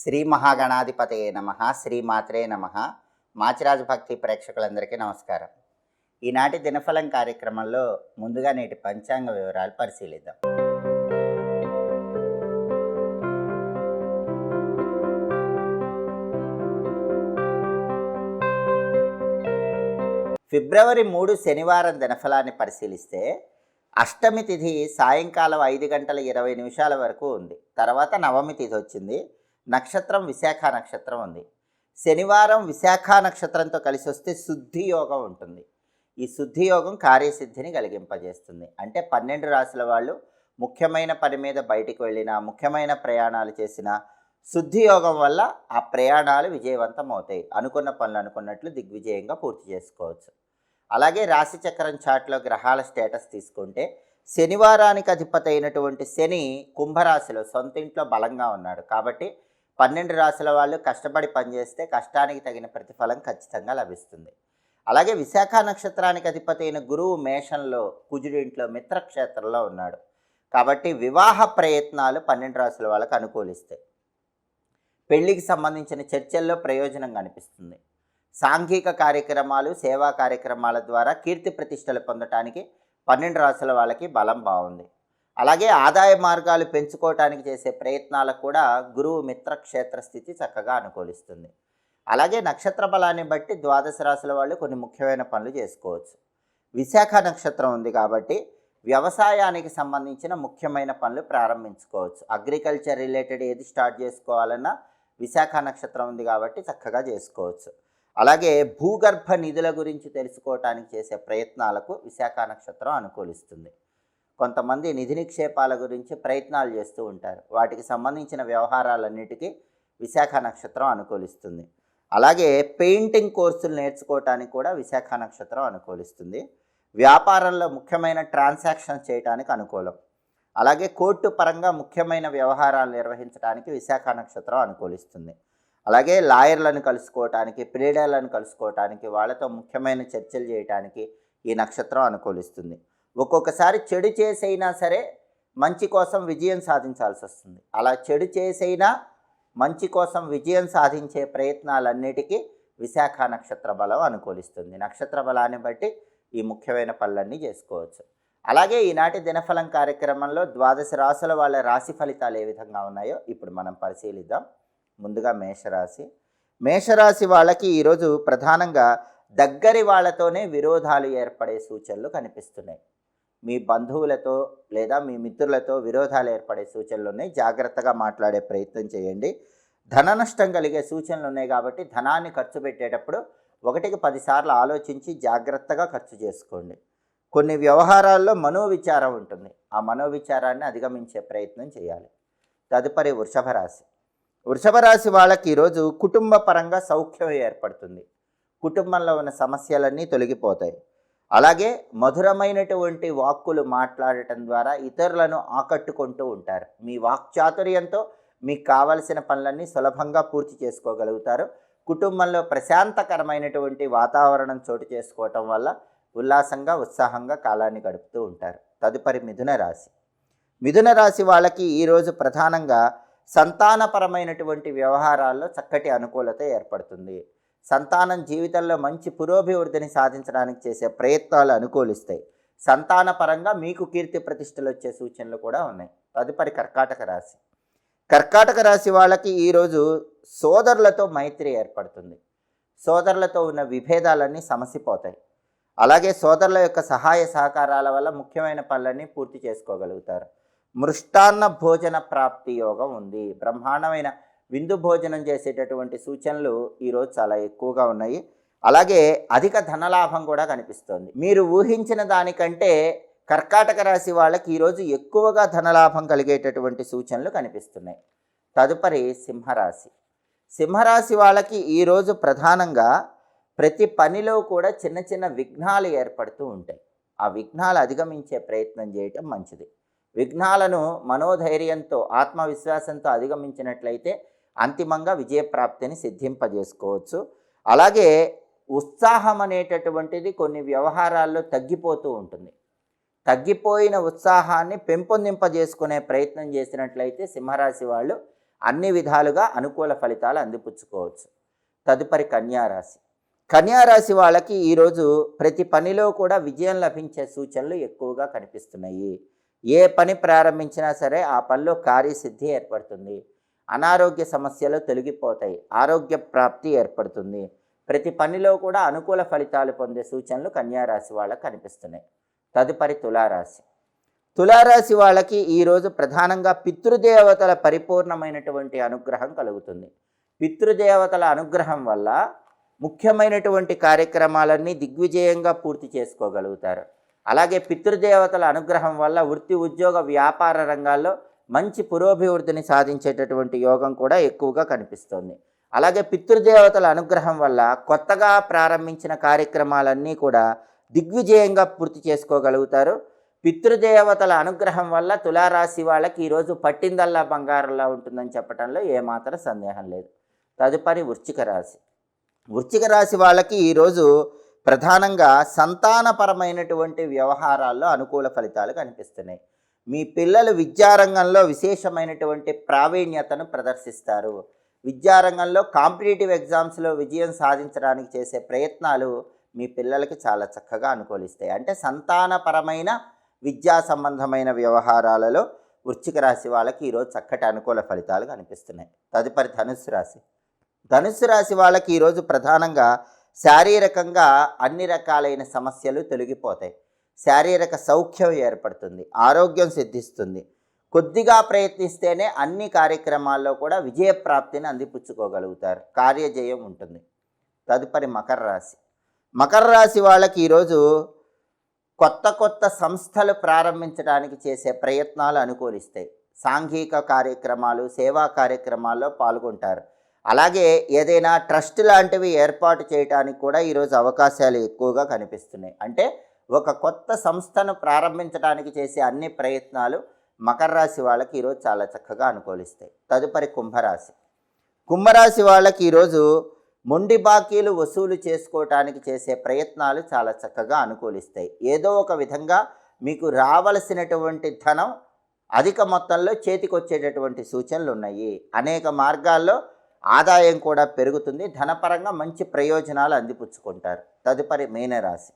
శ్రీ మహాగణాధిపతయే నమ శ్రీమాత్రే నమ. మాచిరాజు భక్తి ప్రేక్షకులందరికీ నమస్కారం. ఈనాటి దినఫలం కార్యక్రమంలో ముందుగా నేటి పంచాంగ వివరాలు పరిశీలిద్దాం. ఫిబ్రవరి మూడు శనివారం దినఫలాన్ని పరిశీలిస్తే అష్టమి తిథి సాయంకాలం ఐదు గంటల ఇరవై నిమిషాల వరకు ఉంది. తర్వాత నవమి తిథి వచ్చింది. నక్షత్రం విశాఖ నక్షత్రం ఉంది. శనివారం విశాఖ నక్షత్రంతో కలిసి వస్తే శుద్ధి యోగం ఉంటుంది. ఈ శుద్ధి యోగం కార్యసిద్ధిని కలిగింపజేస్తుంది. అంటే పన్నెండు రాశుల వాళ్ళు ముఖ్యమైన పని మీద బయటికి వెళ్ళినా ముఖ్యమైన ప్రయాణాలు చేసిన శుద్ధి యోగం వల్ల ఆ ప్రయాణాలు విజయవంతం అవుతాయి. అనుకున్న పనులు అనుకున్నట్లు దిగ్విజయంగా పూర్తి చేసుకోవచ్చు. అలాగే రాశి చక్రం చాట్లో గ్రహాల స్టేటస్ తీసుకుంటే శనివారానికి అధిపతి అయినటువంటి శని కుంభరాశిలో సొంత ఇంట్లో బలంగా ఉన్నాడు. కాబట్టి పన్నెండు రాసుల వాళ్ళు కష్టపడి పనిచేస్తే కష్టానికి తగిన ప్రతిఫలం ఖచ్చితంగా లభిస్తుంది. అలాగే విశాఖ నక్షత్రానికి అధిపతి అయిన గురువు మేషంలో కుజుడింట్లో మిత్రక్షేత్రంలో ఉన్నాడు. కాబట్టి వివాహ ప్రయత్నాలు పన్నెండు రాసుల వాళ్ళకు అనుకూలిస్తాయి పెళ్ళికి సంబంధించిన చర్చల్లో ప్రయోజనం కనిపిస్తుంది. సాంఘిక కార్యక్రమాలు సేవా కార్యక్రమాల ద్వారా కీర్తి ప్రతిష్టలు పొందటానికి పన్నెండు రాసుల వాళ్ళకి బలం బాగుంది. అలాగే ఆదాయ మార్గాలు పెంచుకోవటానికి చేసే ప్రయత్నాలకు కూడా గురువు మిత్ర క్షేత్ర స్థితి చక్కగా అనుకూలిస్తుంది. అలాగే నక్షత్ర బలాన్ని బట్టి ద్వాదశ రాశుల వాళ్ళు కొన్ని ముఖ్యమైన పనులు చేసుకోవచ్చు. విశాఖ నక్షత్రం ఉంది కాబట్టి వ్యవసాయానికి సంబంధించిన ముఖ్యమైన పనులు ప్రారంభించుకోవచ్చు. అగ్రికల్చర్ రిలేటెడ్ ఏది స్టార్ట్ చేసుకోవాలన్నా విశాఖ నక్షత్రం ఉంది కాబట్టి చక్కగా చేసుకోవచ్చు. అలాగే భూగర్భ నిధుల గురించి తెలుసుకోవటానికి చేసే ప్రయత్నాలకు విశాఖ నక్షత్రం అనుకూలిస్తుంది. కొంతమంది నిధి నిక్షేపాల గురించి ప్రయత్నాలు చేస్తూ ఉంటారు. వాటికి సంబంధించిన వ్యవహారాలన్నిటికీ విశాఖ నక్షత్రం అనుకూలిస్తుంది. అలాగే పెయింటింగ్ కోర్సులు నేర్చుకోవటానికి కూడా విశాఖ నక్షత్రం అనుకూలిస్తుంది. వ్యాపారంలో ముఖ్యమైన ట్రాన్సాక్షన్ చేయడానికి అనుకూలం. అలాగే కోర్టు పరంగా ముఖ్యమైన వ్యవహారాలు నిర్వహించడానికి విశాఖ నక్షత్రం అనుకూలిస్తుంది. అలాగే లాయర్లను కలుసుకోవటానికి ప్రీడర్లను కలుసుకోవటానికి వాళ్ళతో ముఖ్యమైన చర్చలు చేయటానికి ఈ నక్షత్రం అనుకూలిస్తుంది. ఒక్కొక్కసారి చెడు చేసైనా సరే మంచి కోసం విజయం సాధించాల్సి వస్తుంది. అలా చెడు చేసైనా మంచి కోసం విజయం సాధించే ప్రయత్నాలన్నిటికీ విశాఖ నక్షత్ర బలం అనుకూలిస్తుంది. నక్షత్ర బలాన్ని బట్టి ఈ ముఖ్యమైన పనులన్నీ చేసుకోవచ్చు. అలాగే ఈనాటి దినఫలం కార్యక్రమంలో ద్వాదశ రాశుల వాళ్ళ రాశి ఫలితాలు ఏ విధంగా ఉన్నాయో ఇప్పుడు మనం పరిశీలిద్దాం. ముందుగా మేషరాశి. మేషరాశి వాళ్ళకి ఈరోజు ప్రధానంగా దగ్గరి వాళ్ళతోనే విరోధాలు ఏర్పడే సూచనలు కనిపిస్తున్నాయి. మీ బంధువులతో లేదా మీ మిత్రులతో విరోధాలు ఏర్పడే సూచనలు ఉన్నాయి జాగ్రత్తగా మాట్లాడే ప్రయత్నం చేయండి. ధన నష్టం కలిగే సూచనలు ఉన్నాయి కాబట్టి ధనాన్ని ఖర్చు పెట్టేటప్పుడు ఒకటికి పదిసార్లు ఆలోచించి జాగ్రత్తగా ఖర్చు చేసుకోండి. కొన్ని వ్యవహారాల్లో మనోవిచారం ఉంటుంది. ఆ మనోవిచారాన్ని అధిగమించే ప్రయత్నం చేయాలి. తదుపరి వృషభ రాశి. వృషభ రాశి వాళ్ళకి ఈరోజు కుటుంబ పరంగా సౌఖ్యం ఏర్పడుతుంది. కుటుంబంలో ఉన్న సమస్యలన్నీ తొలగిపోతాయి. అలాగే మధురమైనటువంటి వాక్కులు మాట్లాడటం ద్వారా ఇతరులను ఆకట్టుకుంటూ ఉంటారు. మీ వాక్చాతుర్యంతో మీకు కావలసిన పనులన్నీ సులభంగా పూర్తి చేసుకోగలుగుతారు. కుటుంబంలో ప్రశాంతకరమైనటువంటి వాతావరణం చోటు చేసుకోవటం వల్ల ఉల్లాసంగా ఉత్సాహంగా కాలాన్ని గడుపుతూ ఉంటారు. తదుపరి మిథున రాశి. మిథున రాశి వాళ్ళకి ఈరోజు ప్రధానంగా సంతానపరమైనటువంటి వ్యవహారాల్లో చక్కటి అనుకూలత ఏర్పడుతుంది. సంతానం జీవితంలో మంచి పురోభివృద్ధిని సాధించడానికి చేసే ప్రయత్నాలు అనుకూలిస్తాయి. సంతానపరంగా మీకు కీర్తి ప్రతిష్టలు వచ్చే సూచనలు కూడా ఉన్నాయి. తదుపరి కర్కాటక రాశి. కర్కాటక రాశి వాళ్ళకి ఈరోజు సోదరులతో మైత్రి ఏర్పడుతుంది. సోదరులతో ఉన్న విభేదాలన్నీ సమసిపోతాయి. అలాగే సోదరుల యొక్క సహాయ సహకారాల వల్ల ముఖ్యమైన పనులన్నీ పూర్తి చేసుకోగలుగుతారు. మృష్టాన్న భోజన ప్రాప్తి యోగం ఉంది. బ్రహ్మాండమైన విందు భోజనం చేసేటటువంటి సూచనలు ఈరోజు చాలా ఎక్కువగా ఉన్నాయి. అలాగే అధిక ధనలాభం కూడా కనిపిస్తోంది. మీరు ఊహించిన దానికంటే కర్కాటక రాశి వాళ్ళకి ఈరోజు ఎక్కువగా ధనలాభం కలిగేటటువంటి సూచనలు కనిపిస్తున్నాయి. తదుపరి సింహరాశి. సింహరాశి వాళ్ళకి ఈరోజు ప్రధానంగా ప్రతి పనిలో కూడా చిన్న చిన్న విఘ్నాలు ఏర్పడుతూ ఉంటాయి. ఆ విఘ్నాలు అధిగమించే ప్రయత్నం చేయటం మంచిది. విఘ్నాలను మనోధైర్యంతో ఆత్మవిశ్వాసంతో అధిగమించినట్లయితే అంతిమంగా విజయప్రాప్తిని సిద్ధింపజేసుకోవచ్చు. అలాగే ఉత్సాహం అనేటటువంటిది కొన్ని వ్యవహారాల్లో తగ్గిపోతూ ఉంటుంది. తగ్గిపోయిన ఉత్సాహాన్ని పెంపొందింపజేసుకునే ప్రయత్నం చేసినట్లయితే సింహరాశి వాళ్ళు అన్ని విధాలుగా అనుకూల ఫలితాలు అందిపుచ్చుకోవచ్చు. తదుపరి కన్యారాశి. కన్యారాశి వాళ్ళకి ఈరోజు ప్రతి పనిలో కూడా విజయం లభించే సూచనలు ఎక్కువగా కనిపిస్తున్నాయి. ఏ పని ప్రారంభించినా సరే ఆ పనిలో కార్యసిద్ధి ఏర్పడుతుంది. అనారోగ్య సమస్యలు తొలగిపోతాయి. ఆరోగ్య ప్రాప్తి ఏర్పడుతుంది. ప్రతి పనిలో కూడా అనుకూల ఫలితాలు పొందే సూచనలు కన్యారాశి వాళ్ళకు కనిపిస్తున్నాయి. తదుపరి తులారాశి. తులారాశి వాళ్ళకి ఈరోజు ప్రధానంగా పితృదేవతల పరిపూర్ణమైనటువంటి అనుగ్రహం కలుగుతుంది. పితృదేవతల అనుగ్రహం వల్ల ముఖ్యమైనటువంటి కార్యక్రమాలన్నీ దిగ్విజయంగా పూర్తి చేసుకోగలుగుతారు. అలాగే పితృదేవతల అనుగ్రహం వల్ల వృత్తి ఉద్యోగ వ్యాపార రంగాల్లో మంచి పురోభివృద్ధిని సాధించేటటువంటి యోగం కూడా ఎక్కువగా కనిపిస్తుంది. అలాగే పితృదేవతల అనుగ్రహం వల్ల కొత్తగా ప్రారంభించిన కార్యక్రమాలన్నీ కూడా దిగ్విజయంగా పూర్తి చేసుకోగలుగుతారు. పితృదేవతల అనుగ్రహం వల్ల తులారాశి వాళ్ళకి ఈరోజు పట్టిందల్లా బంగారంలా ఉంటుందని చెప్పడంలో ఏమాత్రం సందేహం లేదు. తదుపరి వృశ్చిక రాశి. వృశ్చిక రాశి వాళ్ళకి ఈరోజు ప్రధానంగా సంతానపరమైనటువంటి వ్యవహారాల్లో అనుకూల ఫలితాలు కనిపిస్తున్నాయి. మీ పిల్లలు విద్యారంగంలో విశేషమైనటువంటి ప్రావీణ్యతను ప్రదర్శిస్తారు. విద్యారంగంలో కాంపిటేటివ్ ఎగ్జామ్స్లో విజయం సాధించడానికి చేసే ప్రయత్నాలు మీ పిల్లలకి చాలా చక్కగా అనుకూలిస్తాయి. అంటే సంతానపరమైన విద్యా సంబంధమైన వ్యవహారాలలో వృశ్చిక రాశి వాళ్ళకి ఈరోజు చక్కటి అనుకూల ఫలితాలు కనిపిస్తున్నాయి. తదుపరి ధనుస్సు రాశి. ధనుస్సు రాశి వాళ్ళకి ఈరోజు ప్రధానంగా శారీరకంగా అన్ని రకాలైన సమస్యలు తొలగిపోతాయి. శారీరక సౌఖ్యం ఏర్పడుతుంది ఆరోగ్యం సిద్ధిస్తుంది. కొద్దిగా ప్రయత్నిస్తేనే అన్ని కార్యక్రమాల్లో కూడా విజయప్రాప్తిని అందిపుచ్చుకోగలుగుతారు. కార్యజయం ఉంటుంది. తదుపరి మకర రాశి. మకర రాశి వాళ్ళకి ఈరోజు కొత్త కొత్త సంస్థలు ప్రారంభించడానికి చేసే ప్రయత్నాలు అనుకూలిస్తాయి. సాంఘిక కార్యక్రమాలు సేవా కార్యక్రమాల్లో పాల్గొంటారు. అలాగే ఏదైనా ట్రస్ట్ లాంటివి ఏర్పాటు చేయడానికి కూడా ఈరోజు అవకాశాలు ఎక్కువగా కనిపిస్తున్నాయి. అంటే ఒక కొత్త సంస్థను ప్రారంభించడానికి చేసే అన్ని ప్రయత్నాలు మకర రాశి వాళ్ళకి ఈరోజు చాలా చక్కగా అనుకూలిస్తాయి. తదుపరి కుంభరాశి. కుంభరాశి వాళ్ళకి ఈరోజు మొండి బాకీలు వసూలు చేసుకోవటానికి చేసే ప్రయత్నాలు చాలా చక్కగా అనుకూలిస్తాయి. ఏదో ఒక విధంగా మీకు రావలసినటువంటి ధనం అధిక మొత్తంలో చేతికొచ్చేటటువంటి సూచనలు ఉన్నాయి. అనేక మార్గాల్లో ఆదాయం కూడా పెరుగుతుంది. ధనపరంగా మంచి ప్రయోజనాలు అందిపుచ్చుకుంటారు. తదుపరి మీనరాశి.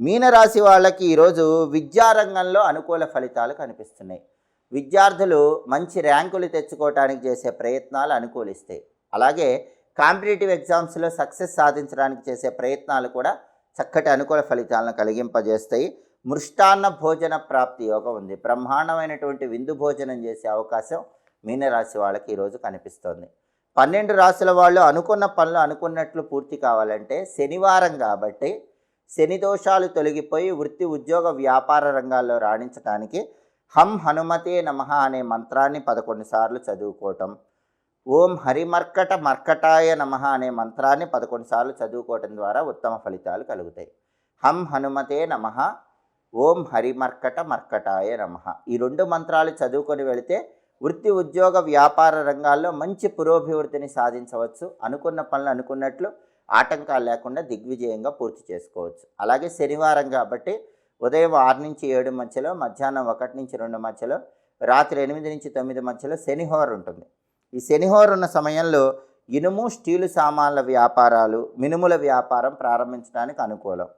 మీనరాశి వాళ్ళకి ఈరోజు విద్యారంగంలో అనుకూల ఫలితాలు కనిపిస్తున్నాయి. విద్యార్థులు మంచి ర్యాంకులు తెచ్చుకోవటానికి చేసే ప్రయత్నాలు అనుకూలిస్తాయి అలాగే కాంపిటేటివ్ ఎగ్జామ్స్లో సక్సెస్ సాధించడానికి చేసే ప్రయత్నాలు కూడా చక్కటి అనుకూల ఫలితాలను కలిగింపజేస్తాయి. మృష్టాన్న భోజన ప్రాప్తి యోగం ఉంది. బ్రహ్మాండమైనటువంటి విందు భోజనం చేసే అవకాశం మీనరాశి వాళ్ళకి ఈరోజు కనిపిస్తోంది. పన్నెండు రాశుల వాళ్ళు అనుకున్న పనులు అనుకున్నట్లు పూర్తి కావాలంటే శనివారం కాబట్టి శని దోషాలు తొలగిపోయి వృత్తి ఉద్యోగ వ్యాపార రంగాల్లో రాణించడానికి హం హనుమతే నమః అనే మంత్రాన్ని పదకొండు సార్లు చదువుకోవటం. ఓం హరిమర్కట మర్కటాయ నమః అనే మంత్రాన్ని పదకొండు సార్లు చదువుకోవటం ద్వారా ఉత్తమ ఫలితాలు కలుగుతాయి. హం హనుమతే నమః ఓం హరిమర్కట మర్కటాయ నమః. ఈ రెండు మంత్రాలు చదువుకొని వెళితే వృత్తి ఉద్యోగ వ్యాపార రంగాల్లో మంచి పురోభివృద్ధిని సాధించవచ్చు. అనుకున్న పనులు అనుకున్నట్లు ఆటంకాలు లేకుండా దిగ్విజయంగా పూర్తి చేసుకోవచ్చు. అలాగే శనివారం కాబట్టి ఉదయం ఆరు నుంచి ఏడు మధ్యలో మధ్యాహ్నం ఒకటి నుంచి రెండు మధ్యలో రాత్రి ఎనిమిది నుంచి తొమ్మిది మధ్యలో శనిహోర్ ఉంటుంది. ఈ శనిహోర్ ఉన్న సమయంలో ఇనుము స్టీలు సామాన్ల వ్యాపారాలు మినుముల వ్యాపారం ప్రారంభించడానికి అనుకూలం.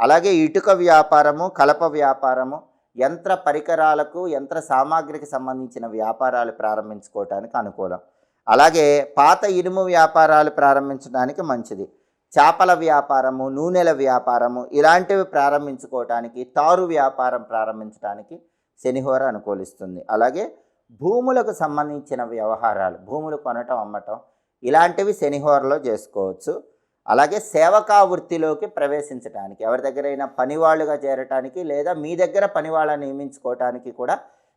అలాగే ఇటుక వ్యాపారము కలప వ్యాపారము యంత్ర పరికరాలకు యంత్ర సామాగ్రికి సంబంధించిన వ్యాపారాలు ప్రారంభించుకోవటానికి అనుకూలం. అలాగే పాత ఇనుము వ్యాపారాలు ప్రారంభించడానికి మంచిది. చేపల వ్యాపారము నూనెల వ్యాపారము ఇలాంటివి ప్రారంభించుకోవటానికి తారు వ్యాపారం ప్రారంభించడానికి శనిహోర అనుకూలిస్తుంది. అలాగే భూములకు సంబంధించిన వ్యవహారాలు భూములు కొనటం అమ్మటం ఇలాంటివి శనిహోరలో చేసుకోవచ్చు. అలాగే సేవకా వృత్తిలోకి ప్రవేశించడానికి ఎవరి దగ్గరైనా పనివాళ్ళుగా చేరటానికి లేదా మీ దగ్గర పనివాళ్ళని నియమించుకోవటానికి కూడా